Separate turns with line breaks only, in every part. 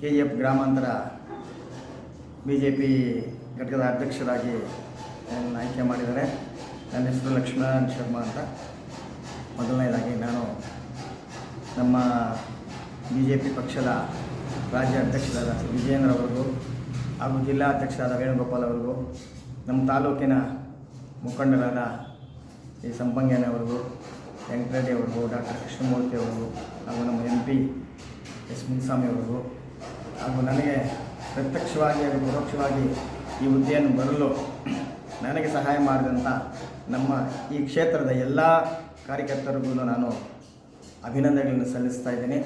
K F ಗ್ರಾಮಾಂತರ B J P ಘಟಕದ ಅಧ್ಯಕ್ಷರಾಗಿ ಆಯ್ಕೆ ಮಾಡಿದ್ದಾರೆ. ನನ್ನ ಹೆಸರು ಲಕ್ಷ್ಮೀನಾರಾಯಣ ಶರ್ಮಾ ಅಂತ. ಮೊದಲನೇದಾಗಿ ನಾನು ನಮ್ಮ ಬಿ ಜೆ ಪಿ ಪಕ್ಷದ ರಾಜ್ಯ ಅಧ್ಯಕ್ಷರಾದ ಶ್ರೀ ವಿಜಯೇಂದ್ರ ಅವರಿಗೂ ಹಾಗೂ ಜಿಲ್ಲಾ ಅಧ್ಯಕ್ಷರಾದ ವೇಣುಗೋಪಾಲ್ ಅವರಿಗೂ, ನಮ್ಮ ತಾಲೂಕಿನ ಮುಖಂಡರಾದ ಈ ಸಂಪಂಗನವರಿಗೂ ವೆಂಕಟರೆಡ್ಡಿ ಅವ್ರಿಗೂ, ಡಾಕ್ಟರ್ ಕೃಷ್ಣಮೂರ್ತಿ ಅವರಿಗೂ ಹಾಗೂ ನಮ್ಮ ಎಂ ಪಿ ಎಸ್ ಮುನಿಸ್ವಾಮಿ ಅವರಿಗೂ ಹಾಗೂ ನನಗೆ ಪ್ರತ್ಯಕ್ಷವಾಗಿ ಹಾಗೂ ಪರೋಕ್ಷವಾಗಿ ಈ ಹುದ್ದೆಯನ್ನು ಬರಲು ನನಗೆ ಸಹಾಯ ಮಾಡಿದಂಥ ನಮ್ಮ ಈ ಕ್ಷೇತ್ರದ ಎಲ್ಲ ಕಾರ್ಯಕರ್ತರಿಗೂ ನಾನು ಅಭಿನಂದನೆಗಳನ್ನು ಸಲ್ಲಿಸ್ತಾ ಇದ್ದೀನಿ.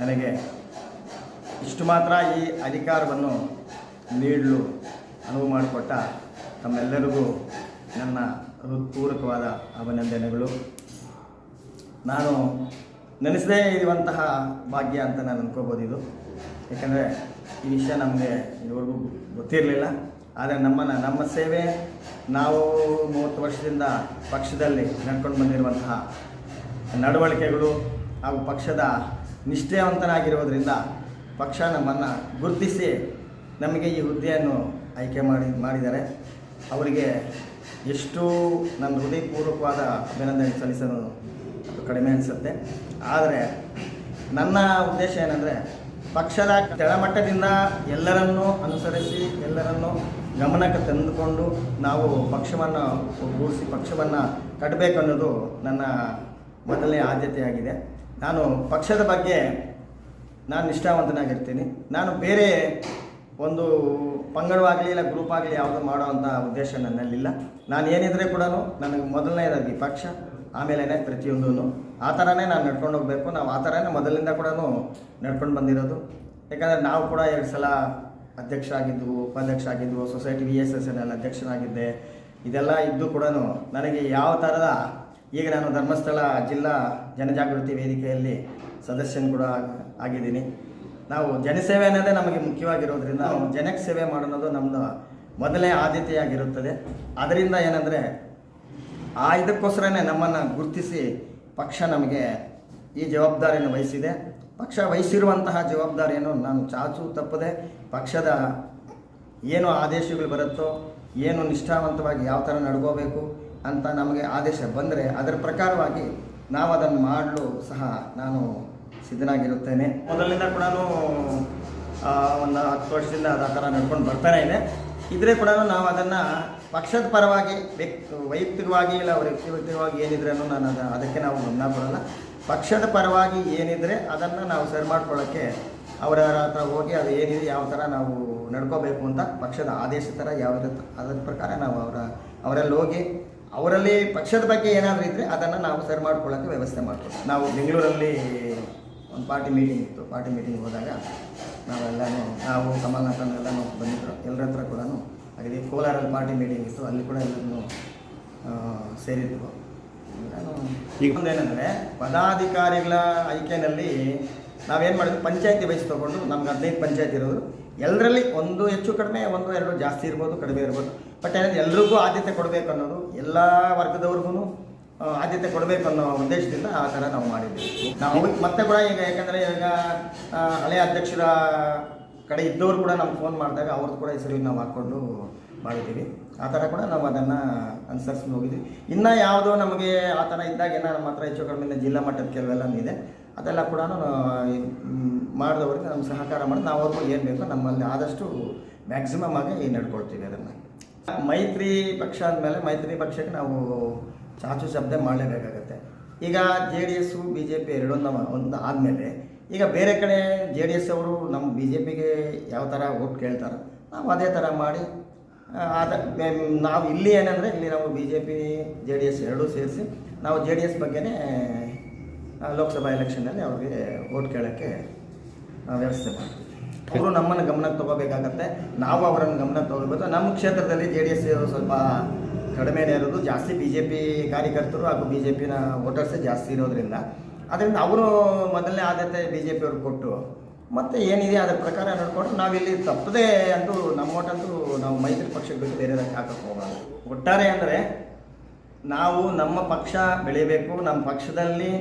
ನನಗೆ ಇಷ್ಟು ಮಾತ್ರ ಈ ಅಧಿಕಾರವನ್ನು ನೀಡಲು ಅನುವು ಮಾಡಿಕೊಟ್ಟ ತಮ್ಮೆಲ್ಲರಿಗೂ ನನ್ನ ಹೃತ್ಪೂರ್ವಕವಾದ ಅಭಿನಂದನೆಗಳು. ನಾನು ನೆನೆಸದೇ ಇರುವಂತಹ ಭಾಗ್ಯ ಅಂತ ನಾನು ಅನ್ಕೋಬೋದು ಇದು. ಯಾಕಂದರೆ ಈ ವಿಷಯ ನಮಗೆ ಇದುವರೆಗೂ ಗೊತ್ತಿರಲಿಲ್ಲ. ಆದರೆ ನಮ್ಮನ್ನು, ನಮ್ಮ ಸೇವೆ ನಾವು ಮೂವತ್ತು ವರ್ಷದಿಂದ ಪಕ್ಷದಲ್ಲಿ ನಡ್ಕೊಂಡು ಬಂದಿರುವಂತಹ ನಡವಳಿಕೆಗಳು ಹಾಗೂ ಪಕ್ಷದ ನಿಷ್ಠೆಯವಂತನಾಗಿರೋದ್ರಿಂದ ಪಕ್ಷ ನಮ್ಮನ್ನು ಗುರುತಿಸಿ ನಮಗೆ ಈ ಹುದ್ದೆಯನ್ನು ಆಯ್ಕೆ ಮಾಡಿ, ಮಾಡಿದ್ದಾರೆ. ಅವರಿಗೆ ಎಷ್ಟು ನನ್ನ ಹೃದಯಪೂರ್ವಕವಾದ ಅಭಿನಂದನೆ ಸಲ್ಲಿಸಲು ಕಡಿಮೆ ಅನಿಸುತ್ತೆ. ಆದರೆ ನನ್ನ ಉದ್ದೇಶ ಏನಂದರೆ ಪಕ್ಷದ ಕೆಳಮಟ್ಟದಿಂದ ಎಲ್ಲರನ್ನೂ ಅನುಸರಿಸಿ, ಎಲ್ಲರನ್ನೂ ಗಮನಕ್ಕೆ ತಂದುಕೊಂಡು ನಾವು ಪಕ್ಷವನ್ನು ಒಗ್ಗೂಡಿಸಿ, ಪಕ್ಷವನ್ನು ಕಟ್ಟಬೇಕು ಅನ್ನೋದು ನನ್ನ ಮೊದಲನೇ ಆದ್ಯತೆಯಾಗಿದೆ. ನಾನು ಪಕ್ಷದ ಬಗ್ಗೆ ನಾನು ನಿಷ್ಠಾವಂತನಾಗಿರ್ತೀನಿ. ನಾನು ಬೇರೆ ಒಂದು ಪಂಗಡವಾಗಲಿ ಇಲ್ಲ ಗ್ರೂಪ್ ಆಗಲಿ ಯಾವುದು ಮಾಡೋವಂಥ ಉದ್ದೇಶ ನನ್ನಲ್ಲಿಲ್ಲ. ನಾನು ಏನಿದ್ರೆ ಕೂಡ ನನಗೆ ಮೊದಲನೇದಾಗಿ ಪಕ್ಷ ಆಮೇಲೆ ಪ್ರತಿಯೊಂದೂ ಆ ಥರನೇ ನಾನು ನಡ್ಕೊಂಡು ಹೋಗಬೇಕು. ನಾವು ಆ ಥರನೇ ಮೊದಲಿಂದ ಕೂಡ ನಡ್ಕೊಂಡು ಬಂದಿರೋದು. ಯಾಕಂದರೆ ನಾವು ಕೂಡ ಎರಡು ಸಲ ಅಧ್ಯಕ್ಷ ಆಗಿದ್ವು ಉಪಾಧ್ಯಕ್ಷ ಆಗಿದ್ವು society V S S N L ಅಧ್ಯಕ್ಷನಾಗಿದ್ದೆ. ಇದೆಲ್ಲ ಇದ್ದು ಕೂಡ ನನಗೆ ಯಾವ ಥರದ ಈಗ ನಾನು ಧರ್ಮಸ್ಥಳ ಜಿಲ್ಲಾ ಜನಜಾಗೃತಿ ವೇದಿಕೆಯಲ್ಲಿ ಸದಸ್ಯನ ಕೂಡ ಆಗಿದ್ದೀನಿ. ನಾವು ಜನಸೇವೆ ಅನ್ನೋದೇ ನಮಗೆ ಮುಖ್ಯವಾಗಿರೋದ್ರಿಂದ ನಾವು ಜನಕ್ಕೆ ಸೇವೆ ಮಾಡೋದು ನಮ್ಮದು ಮೊದಲೇ ಆದ್ಯತೆಯಾಗಿರುತ್ತದೆ. ಅದರಿಂದ ಏನಂದರೆ ಆ ಇದಕ್ಕೋಸ್ಕರನೇ ನಮ್ಮನ್ನು ಗುರುತಿಸಿ ಪಕ್ಷ ನಮಗೆ ಈ ಜವಾಬ್ದಾರಿಯನ್ನು ವಹಿಸಿದೆ. ಪಕ್ಷ ವಹಿಸಿರುವಂತಹ ಜವಾಬ್ದಾರಿಯನ್ನು ನಾನು ಚಾಚು ತಪ್ಪದೆ ಪಕ್ಷದ ಏನು ಆದೇಶಗಳು ಬರುತ್ತೋ, ಏನು ನಿಷ್ಠಾವಂತವಾಗಿ ಯಾವ ಥರ ನಡ್ಕೋಬೇಕು ಅಂತ ನಮಗೆ ಆದೇಶ ಬಂದರೆ ಅದರ ಪ್ರಕಾರವಾಗಿ ನಾವು ಅದನ್ನು ಮಾಡಲು ಸಹ ನಾನು ಸಿದ್ಧನಾಗಿರುತ್ತೇನೆ. ಮೊದಲಿಂದ ಕೂಡ ಒಂದು ಹತ್ತು ವರ್ಷದಿಂದ ಅದು ಆ ಥರ ನಡ್ಕೊಂಡು ಬರ್ತಾನೆ ಇದೆ. ಇದ್ರೆ ಕೂಡ ನಾವು ಅದನ್ನು ಪಕ್ಷದ ಪರವಾಗಿ, ವ್ಯಕ್ತಿ, ವೈಯಕ್ತಿಕವಾಗಿ ಇಲ್ಲ ವ್ಯಕ್ತಿಗತವಾಗಿ ಏನಿದ್ರೂ ನಾನು ಅದು, ಅದಕ್ಕೆ ನಾವು ಗಮನ ಕೊಡಲ್ಲ. ಪಕ್ಷದ ಪರವಾಗಿ ಏನಿದ್ರೆ ಅದನ್ನು ನಾವು ಸರಿ ಮಾಡ್ಕೊಳ್ಳೋಕ್ಕೆ ಅವರ ಹತ್ರ ಹೋಗಿ ಅದು ಏನಿದೆ, ಯಾವ ಥರ ನಾವು ನಡ್ಕೋಬೇಕು ಅಂತ ಪಕ್ಷದ ಆದೇಶ ಥರ ಯಾವ ಅದರ ಪ್ರಕಾರ ನಾವು ಅವರ, ಅವರಲ್ಲಿ ಹೋಗಿ ಅವರಲ್ಲಿ ಪಕ್ಷದ ಬಗ್ಗೆ ಏನಾದರೂ ಇದ್ದರೆ ಅದನ್ನು ನಾವು ಸರಿ ಮಾಡ್ಕೊಳ್ಳೋಕ್ಕೆ ವ್ಯವಸ್ಥೆ ಮಾಡ್ತೀವಿ ನಾವು ಬೆಂಗಳೂರಲ್ಲಿ ಒಂದು ಪಾರ್ಟಿ ಮೀಟಿಂಗ್ ಇತ್ತು ಪಾರ್ಟಿ ಮೀಟಿಂಗ್ ಹೋದಾಗ ನಾವೆಲ್ಲನೂ ನಾವು ಕಮಲ್ನಾಥನ್ ಎಲ್ಲನೂ ಬಂದಿದ್ದರು. ಎಲ್ಲರ ಹತ್ರ ಕೂಡ ಹಾಗೆ ಕೋಲಾರಲ್ಲಿ ಪಾರ್ಟಿ ಮೀಟಿಂಗ್ ಇತ್ತು. ಅಲ್ಲಿ ಕೂಡ ಎಲ್ಲರೂ ಸೇರಿದ್ವು. ನಾನು ಈಗ ಒಂದೇನೆಂದರೆ ಪದಾಧಿಕಾರಿಗಳ ಆಯ್ಕೆಯಲ್ಲಿ ನಾವೇನು ಮಾಡಿದ್ವಿ? ಪಂಚಾಯತಿ ವಯಸ್ಸು ತೊಗೊಂಡು ನಮ್ಗೆ ಹದಿನೈದು ಪಂಚಾಯತ್ ಇರೋದು. ಎಲ್ಲರಲ್ಲಿ ಒಂದು ಹೆಚ್ಚು ಕಡಿಮೆ ಒಂದು ಎರಡು ಜಾಸ್ತಿ ಇರ್ಬೋದು ಕಡಿಮೆ ಇರ್ಬೋದು. ಬಟ್ ಏನಂದ್ರೆ ಎಲ್ರಿಗೂ ಆದ್ಯತೆ ಕೊಡಬೇಕು ಅನ್ನೋದು ಎಲ್ಲ ವರ್ಗದವ್ರಿಗೂ ಆದ್ಯತೆ ಕೊಡಬೇಕು ಅನ್ನೋ ಉದ್ದೇಶದಿಂದ ಆ ಥರ ನಾವು ಮಾಡಿದ್ದೀವಿ. ನಾವು ಮತ್ತೆ ಕೂಡ ಈಗ ಯಾಕಂದರೆ ಈಗ ಹಳೆಯ ಅಧ್ಯಕ್ಷರ ಕಡೆ ಇದ್ದವರು ಕೂಡ ನಮ್ಗೆ ಫೋನ್ ಮಾಡಿದಾಗ ಅವ್ರದ್ದು ಕೂಡ ಹೆಸರು ನಾವು ಹಾಕ್ಕೊಂಡು ಮಾಡಿದ್ದೀವಿ. ಆ ಥರ ಕೂಡ ನಾವು ಅದನ್ನು ಅನುಸರಿಸ್ಕೊಂಡು ಹೋಗಿದ್ದೀವಿ. ಇನ್ನು ಯಾವುದೋ ನಮಗೆ ಆ ಥರ ಇದ್ದಾಗ ಏನೋ ನಮ್ಮ ಹತ್ರ ಹೆಚ್ಚು ಕಡಿಮೆ ಜಿಲ್ಲಾ ಮಟ್ಟದ ಕೆಲವೆಲ್ಲ ಇದೆ. ಅದೆಲ್ಲ ಕೂಡ ಮಾಡಿದವ್ರಿಗೆ ನಮ್ಮ ಸಹಕಾರ ಮಾಡಿ ನಾವು ಅವ್ರಿಗೂ ಏನು ಬೇಕೋ ನಮ್ಮಲ್ಲಿ ಆದಷ್ಟು ಮ್ಯಾಕ್ಸಿಮಮ್ ಆಗಿ ನಡ್ಕೊಳ್ತೀವಿ ಅದನ್ನು. ಮೈತ್ರಿ ಪಕ್ಷ ಅಂದಮೇಲೆ ಮೈತ್ರಿ ಪಕ್ಷಕ್ಕೆ ನಾವು ಚಾಚು ಶಬ್ದ ಮಾಡಲೇಬೇಕಾಗತ್ತೆ. ಈಗ J D S, B J P ಎರಡೊಂದು ಒಂದು ಆದಮೇಲೆ, ಈಗ ಬೇರೆ ಕಡೆ ಜೆ ಡಿ ಎಸ್ ಅವರು ನಮ್ಮ ಬಿ ಜೆ ಪಿಗೆ ಯಾವ ಥರ ಓಟ್ ಕೇಳ್ತಾರೋ, ನಾವು ಅದೇ ಥರ ಮಾಡಿ ಅದ ನಾವು ಇಲ್ಲಿ ಏನಂದರೆ, ಇಲ್ಲಿ ನಾವು B J P, J D S ಎರಡೂ ಸೇರಿಸಿ, ನಾವು ಜೆ ಡಿ ಎಸ್ ಬಗ್ಗೆನೇ ಲೋಕಸಭಾ ಎಲೆಕ್ಷನಲ್ಲಿ ಅವ್ರಿಗೆ ಓಟ್ ಕೇಳೋಕ್ಕೆ ವ್ಯವಸ್ಥೆ ಮಾಡ್ತೀವಿ. ಅವರು ನಮ್ಮನ್ನು ಗಮನಕ್ಕೆ ತೊಗೋಬೇಕಾಗತ್ತೆ. ನಾವು ಅವರನ್ನು ಗಮನಕ್ಕೆ ತೊಗೋಬೇಕು. ನಮ್ಮ ಕ್ಷೇತ್ರದಲ್ಲಿ ಜೆ ಡಿ ಎಸ್ ಸ್ವಲ್ಪ ಕಡಿಮೆನೇ ಇರೋದು ಜಾಸ್ತಿ ಬಿ ಜೆ ಪಿ ಕಾರ್ಯಕರ್ತರು ಹಾಗೂ ಬಿ ಜೆ ಪಿನ ವೋಟರ್ಸೇ ಜಾಸ್ತಿ ಇರೋದ್ರಿಂದ. ಅದರಿಂದ ಅವರು ಮೊದಲನೇ ಆದ್ಯತೆ ಬಿ ಜೆ ಪಿಯವ್ರು ಕೊಟ್ಟು, ಮತ್ತು ಏನಿದೆ ಅದರ ಪ್ರಕಾರ ನೋಡಿಕೊಂಡು ನಾವಿಲ್ಲಿ ತಪ್ಪದೇ ಅಂತೂ ನಮ್ಮ ಓಟಂತೂ ನಾವು ಮೈತ್ರಿ ಪಕ್ಷಕ್ಕೆ ಬಿಟ್ಟು ಬೇರೆದಕ್ಕೆ ಹಾಕಕ್ಕೆ ಹೋಗೋದು ಒಟ್ಟಾರೆ ಅಂದರೆ ನಾವು ನಮ್ಮ ಪಕ್ಷ ಬೆಳಿಬೇಕು, ನಮ್ಮ ಪಕ್ಷದಲ್ಲಿ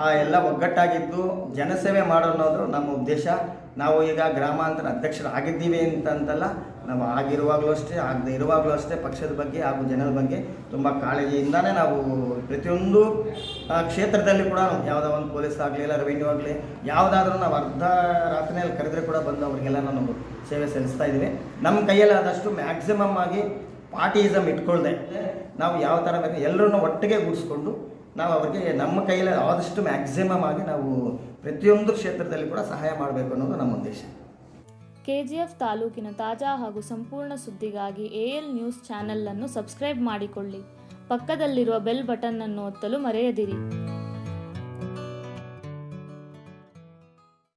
ಆ ಎಲ್ಲ ಒಗ್ಗಟ್ಟಾಗಿದ್ದು ಜನಸೇವೆ ಮಾಡೋ ಅನ್ನೋದು ನಮ್ಮ ಉದ್ದೇಶ. ನಾವು ಈಗ ಗ್ರಾಮಾಂತರ ಅಧ್ಯಕ್ಷರಾಗಿದ್ದೀವಿ ಅಂತಂತಲ್ಲ, ನಾವು ಆಗಿರುವಾಗಲೂ ಅಷ್ಟೇ, ಆಗದೆ ಇರುವಾಗಲೂ ಅಷ್ಟೇ ಪಕ್ಷದ ಬಗ್ಗೆ ಹಾಗೂ ಜನರ ಬಗ್ಗೆ ತುಂಬ ಕಾಳಜಿಯಿಂದಾನೇ ನಾವು ಪ್ರತಿಯೊಂದು ಕ್ಷೇತ್ರದಲ್ಲಿ ಕೂಡ ಯಾವುದೋ ಒಂದು ಪೊಲೀಸ್ ಆಗಲಿ ಇಲ್ಲ ರೆವಿನ್ಯೂ ಆಗಲಿ, ಯಾವುದಾದ್ರೂ ನಾವು ಅರ್ಧ ರಾತ್ರಿಯಲ್ಲಿ ಕರೆದ್ರೆ ಕೂಡ ಬಂದು ಅವರಿಗೆಲ್ಲ ನಾವು ಸೇವೆ ಸಲ್ಲಿಸ್ತಾ ಇದ್ದೀವಿ. ನಮ್ಮ ಕೈಯಲ್ಲಿ ಆದಷ್ಟು ಮ್ಯಾಕ್ಸಿಮಮ್ ಆಗಿ ಪಾರ್ಟಿಸಮ್ ಇಟ್ಕೊಳ್ದೆ. ನಾವು ಯಾವ ಥರ ಬೇಕು ಎಲ್ಲರನ್ನೂ ಒಟ್ಟಿಗೆ ಗೂಡಿಸ್ಕೊಂಡು ನಾವು ಅವರಿಗೆ ನಮ್ಮ ಕೈಯಲ್ಲಿ ಆದಷ್ಟು ಮ್ಯಾಕ್ಸಿಮಮ್ ಆಗಿ ನಾವು ಪ್ರತಿಯೊಂದು ಕ್ಷೇತ್ರದಲ್ಲಿ ಕೂಡ ಸಹಾಯ ಮಾಡಬೇಕು ಅನ್ನೋದು ನಮ್ಮ ಉದ್ದೇಶ.
ಕೆಜಿಎಫ್ ತಾಲೂಕಿನ ತಾಜಾ ಹಾಗೂ ಸಂಪೂರ್ಣ ಸುದ್ದಿಗಾಗಿ ಎಎಲ್ ನ್ಯೂಸ್ ಚಾನೆಲ್ ಅನ್ನು ಸಬ್ಸ್ಕ್ರೈಬ್ ಮಾಡಿಕೊಳ್ಳಿ. ಪಕ್ಕದಲ್ಲಿರುವ ಬೆಲ್ ಬಟನ್ ಅನ್ನು ಒತ್ತಲು ಮರೆಯದಿರಿ.